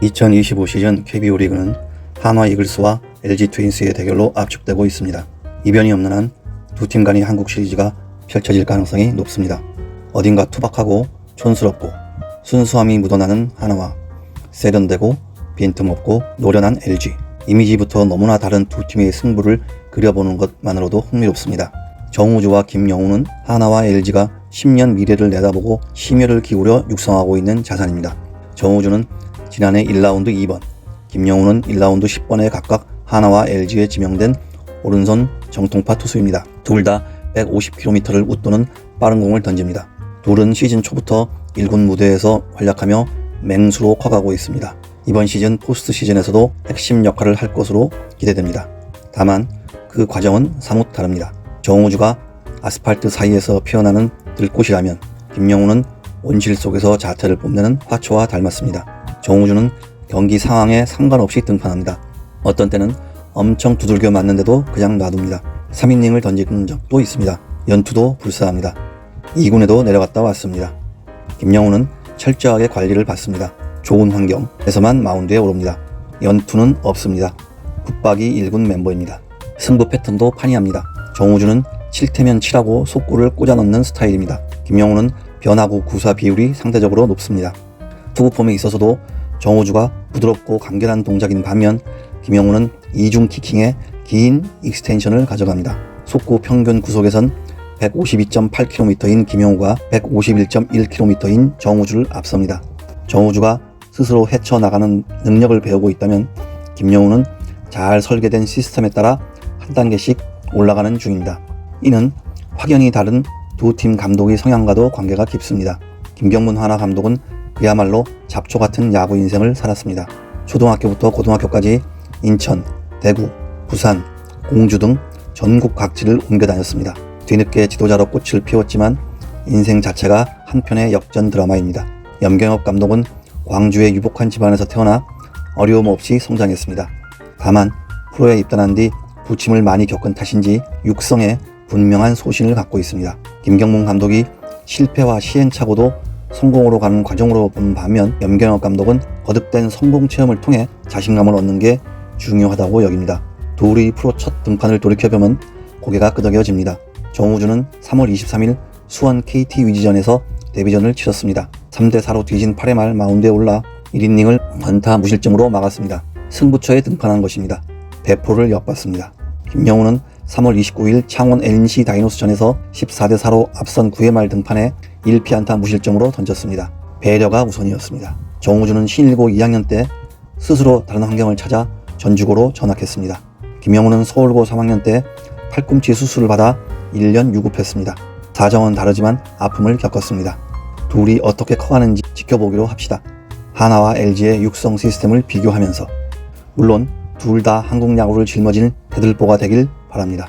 2025 시즌 KBO 리그는 한화 이글스와 LG 트윈스의 대결로 압축되고 있습니다. 이변이 없는 한 두 팀 간의 한국 시리즈가 펼쳐질 가능성이 높습니다. 어딘가 투박하고 촌스럽고 순수함이 묻어나는 한화와 세련되고 빈틈없고 노련한 LG 이미지부터 너무나 다른 두 팀의 승부를 그려보는 것만으로도 흥미롭습니다. 정우주와 김영우는 하나와 LG가 10년 미래를 내다보고 심혈을 기울여 육성하고 있는 자산입니다. 정우주는 지난해 1라운드 2번, 김영우는 1라운드 10번에 각각 하나와 LG에 지명된 오른손 정통파 투수입니다. 둘 다 150km를 웃도는 빠른 공을 던집니다. 둘은 시즌 초부터 1군 무대에서 활약하며 맹수로 커가고 있습니다. 이번 시즌 포스트 시즌에서도 핵심 역할을 할 것으로 기대됩니다. 다만 그 과정은 사뭇 다릅니다. 정우주가 아스팔트 사이에서 피어나는 들꽃이라면 김영우는 온실 속에서 자태를 뽐내는 화초와 닮았습니다. 정우주는 경기 상황에 상관없이 등판합니다. 어떤 때는 엄청 두들겨 맞는데도 그냥 놔둡니다. 3이닝을 던진 적도 있습니다. 연투도 불사합니다. 2군에도 내려갔다 왔습니다. 김영우는 철저하게 관리를 받습니다. 좋은 환경에서만 마운드에 오릅니다. 연투는 없습니다. 붙박이 1군 멤버입니다. 승부 패턴도 판이합니다. 정우주는 7태면 7하고 속구를 꽂아 넣는 스타일입니다. 김영우는 변화구 구사 비율이 상대적으로 높습니다. 투구 폼에 있어서도 정우주가 부드럽고 간결한 동작인 반면 김영우는 이중 키킹에 긴 익스텐션을 가져갑니다. 속구 평균 구속에선 152.8km인 김영우가 151.1km인 정우주를 앞섭니다. 정우주가 스스로 헤쳐나가는 능력을 배우고 있다면 김영우는 잘 설계된 시스템에 따라 한 단계씩 올라가는 중입니다. 이는 확연히 다른 두 팀 감독의 성향과도 관계가 깊습니다. 김경문 하나 감독은 그야말로 잡초 같은 야구 인생을 살았습니다. 초등학교부터 고등학교까지 인천, 대구, 부산, 공주 등 전국 각지를 옮겨 다녔습니다. 뒤늦게 지도자로 꽃을 피웠지만 인생 자체가 한편의 역전 드라마입니다. 염경엽 감독은 광주의 유복한 집안에서 태어나 어려움 없이 성장했습니다. 다만 프로에 입단한 뒤 부침을 많이 겪은 탓인지 육성에 분명한 소신을 갖고 있습니다. 김경문 감독이 실패와 시행착오도 성공으로 가는 과정으로 본 반면 염경엽 감독은 거듭된 성공 체험을 통해 자신감을 얻는 게 중요하다고 여깁니다. 둘이 프로 첫 등판을 돌이켜보면 고개가 끄덕여집니다. 정우주는 3월 23일 수원 KT 위지전에서 데뷔전을 치렀습니다. 3대4로 뒤진 8회 말 마운드에 올라 1이닝을 안타 무실점으로 막았습니다. 승부처에 등판한 것입니다. 대포를 엿봤습니다. 김영우는 3월 29일 창원 NC 다이노스전에서 14대 4로 앞선 9회 말 등판해 1피안타 무실점으로 던졌습니다. 배려가 우선이었습니다. 정우주는 신일고 2학년 때 스스로 다른 환경을 찾아 전주고로 전학했습니다. 김영우는 서울고 3학년 때 팔꿈치 수술을 받아 1년 유급했습니다. 사정은 다르지만 아픔을 겪었습니다. 둘이 어떻게 커가는지 지켜보기로 합시다. 하나와 LG의 육성 시스템을 비교하면서 물론 둘 다 한국 야구를 짊어질 대들보가 되길 바랍니다.